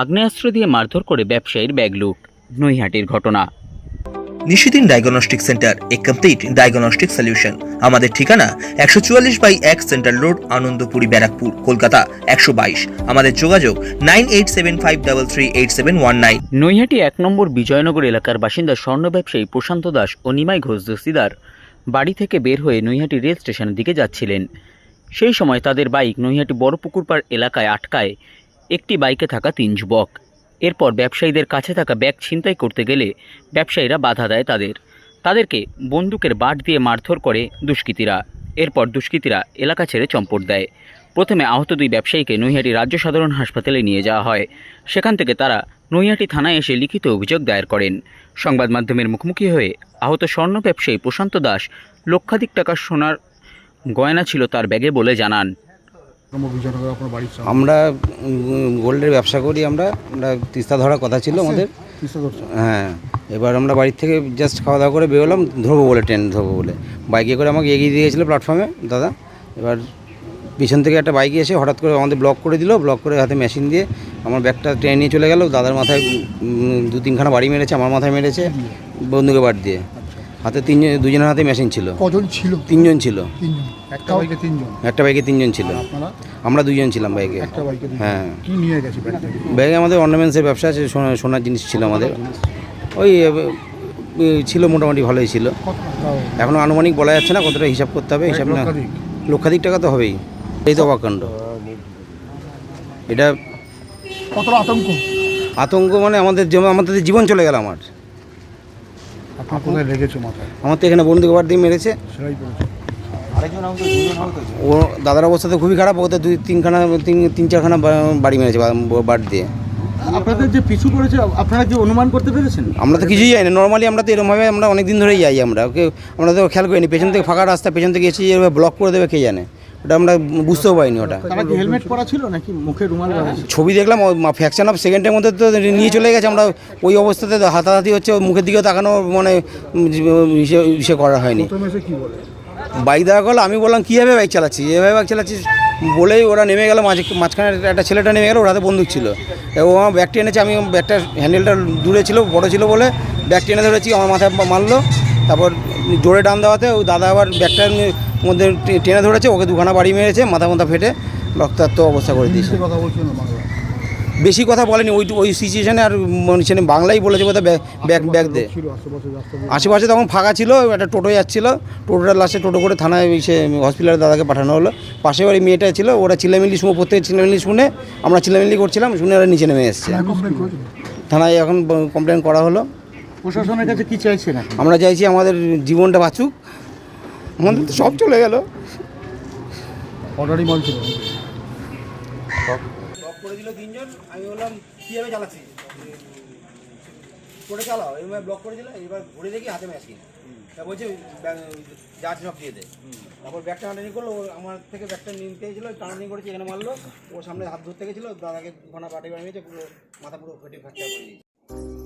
আগ্নেয়াস্ত্র দিয়ে মারধর করে ব্যবসায়ীর ব্যাগ লুট। নৈহাটির ঘটনা। নিশিদিন ডায়াগনস্টিক সেন্টার এ কমপ্লিট ডায়াগনস্টিক সলিউশন আমাদের ঠিকানা একশো চুয়াল্লিশ বাই এক সেন্ট্রাল রোড আনন্দপুরি ব্যারাকপুর কলকাতা একশো বাইশ। আমাদের যোগাযোগ nine eight seven five double three eight seven one nine. Naihati এক নম্বর বিজয়নগর এলাকার বাসিন্দা স্বর্ণ ব্যবসায়ী প্রশান্ত দাস ও নিমাই ঘোষ দস্তিদার বাড়ি থেকে বের হয়ে নৈহাটি রেল স্টেশনের দিকে যাচ্ছিলেন। সেই সময় তাদের বাইক নৈহাটি বড়পুকুরপাড় এলাকায় আটকায়। একটি বাইকে থাকা তিন যুবক। এরপর ব্যবসায়ীদের কাছে থাকা ব্যাগ ছিনতাই করতে গেলে ব্যবসায়ীরা বাধা দেয় তাদের। তাদেরকে বন্দুকের বাট দিয়ে মারধর করে দুষ্কৃতীরা। এরপর দুষ্কৃতীরা এলাকা ছেড়ে চম্পট দেয়। প্রথমে আহত দুই ব্যবসায়ীকে নৈহাটি রাজ্য সাধারণ হাসপাতালে নিয়ে যাওয়া হয়। সেখান থেকে তারা নৈহাটি থানায় এসে লিখিত অভিযোগ দায়ের করেন। সংবাদ মাধ্যমের মুখোমুখি হয়ে আহত স্বর্ণ ব্যবসায়ী প্রশান্ত দাস লক্ষাধিক টাকার সোনার গয়না ছিল তার ব্যাগে বলে জানান। আমরা গোল্ডের ব্যবসা করি আমরা আমরা তিস্তা ধরার কথা ছিল আমাদের। হ্যাঁ এবার আমরা বাড়ির থেকে জাস্ট খাওয়া দাওয়া করে বেরোলাম ধরবো বলে ট্রেন ধরবো বলে। বাইকে করে আমাকে এগিয়ে দিয়ে গেছিল প্ল্যাটফর্মে দাদা। এবার পিছন থেকে একটা বাইকে এসে হঠাৎ করে আমাদের ব্লক করে দিল ব্লক করে হাতে মেশিন দিয়ে আমার ব্যাগটা ট্রেন নিয়ে চলে গেল। দাদার মাথায় দু তিনখানা বাড়ি মেরেছে আমার মাথায় মেরেছে বন্ধুকে বাট দিয়ে। হাতে তিনজন দুজনের হাতে মেশিন ছিল। কজন ছিল? তিনজন ছিল। তিনজন। একটা বাইকে তিনজন? একটা বাইকে তিনজন ছিল। আপনারা? আমরা দুজন ছিলাম বাইকে। একটা বাইকে হ্যাঁ। কি নিয়ে গেছে ব্যাগে আমাদের অর্নামেন্টসের ব্যবসা আছে সোনা- সোনার জিনিস ছিল আমাদের। ওই ছিল মোটামুটি ভালোই ছিল। এখন আনুমানিক বলা যাচ্ছে না কতটা হিসাব করতে হবে হিসাব না। লক্ষাধিক? লক্ষাধিক টাকা তো হবেই। এই তো অবাকাণ্ড এটা কতটা আতঙ্ক? আতঙ্ক মানে আমাদের যেমন আমাদের জীবন চলে গেল আমার। আপনার কোথায় লেগেছে মাথায়? আমার তো এখানে বন্দুক বার দিয়ে মেরেছে। সেটাই পড়েছে ও দাদার অবস্থা তো খুবই খারাপ ওতে দুই তিনখানা তিন তিন চারখানা বাড়ি মেরেছে বা- বাট দিয়ে। আপনাদের যে পিছু করেছে আপনারা কি অনুমান করতে পেরেছেন? আমরা তো কিছুই যাই না নর্মালি আমরা তো এরকমভাবে আমরা অনেক দিন ধরেই যাই আমরা। ওকে আমরা তো খেয়াল করিনি। পেছন থেকে ফাঁকা রাস্তা পেছন থেকে এসে এভাবে ব্লক করে দেবে কে জানে? ওটা আমরা বুঝতেও পারিনি ওটা। হেলমেট পরা ছিল নাকি? মুখে রুমাল ছবি দেখলাম ফ্যাকশন অফ সেকেন্ডের মধ্যে তো নিয়ে চলে গেছে আমরা ওই অবস্থাতে হাতাহাতি হচ্ছে মুখের দিকেও তাকানো মানে ইসে করা হয়নি। বাইক দেখা করল আমি বললাম কীভাবে বাইক চালাচ্ছি এভাবে বাইক চালাচ্ছিস? বলেই ওরা নেমে গেল মাঝে মাঝখানে একটা ছেলেটা নেমে গেল ওর হাতে বন্দুক ছিল। এবং আমার ব্যাগটি এনেছে আমি ব্যাগটার হ্যান্ডেলটা দূরে ছিল বড় ছিল বলে ব্যাগটি এনে ধরেছি আমার মাথায় মারলো। তারপর জোরে টান দেওয়াতে ওই দাদা আবার ব্যাগটার মধ্যে টেনে ধরেছে ওকে দুখানা বাড়ি মেরেছে মাথা মাথা ফেটে রক্তাক্ত অবস্থা করে দিয়েছে। বেশি কথা বলেনি ওই ওই সিচুয়েশানে আর মানে বাংলাই বলেছে বোধহয় ব্যাগ ব্যাগ দে। আশেপাশে রাস্তা দিয়ে। আশেপাশে তখন ফাঁকা ছিল একটা টোটো যাচ্ছিল টোটোটা লাস্টে টোটো করে থানায় সে হসপিটালে দাদাকে পাঠানো হলো। পাশে বাড়ি মেয়েটা ছিল ওরা চিল্লামিল্লি শুনে প্রত্যেকে চিল্লামিল্লি শুনে আমরা চিল্লামিল্লি করছিলাম শুনে ওরা নিচে নেমে এসছে। থানায় এখন কমপ্লেন করা হলো। প্রশাসনের কাছে কি চাইছেন আমরা চাইছি আমাদের জীবনটা বাঁচুক আমাদের তো সব চলে গেল। অর্ডারই মাল ছিল ব্লক করে দিল তিনজন আমি বললাম কীভাবে চালাচ্ছি করে চালাও। এবার ব্লক করে দিল এবার ঘুরে দেখি হাতে তা বলছে যা সব দিয়ে দে। তারপর ব্যাগটা টানাটানি করল ও আমার থেকে ব্যাগটা নিতে গেছিল টানাটানি করেছে এখানে মারলো। ওর সামনে হাত ধরতে গেছিল দাদাকে ঘনা বাটে বাড়ি নিয়েছে পুরো মাথা পুরো ফেটে ফ্র্যাকচার করে দিয়েছে।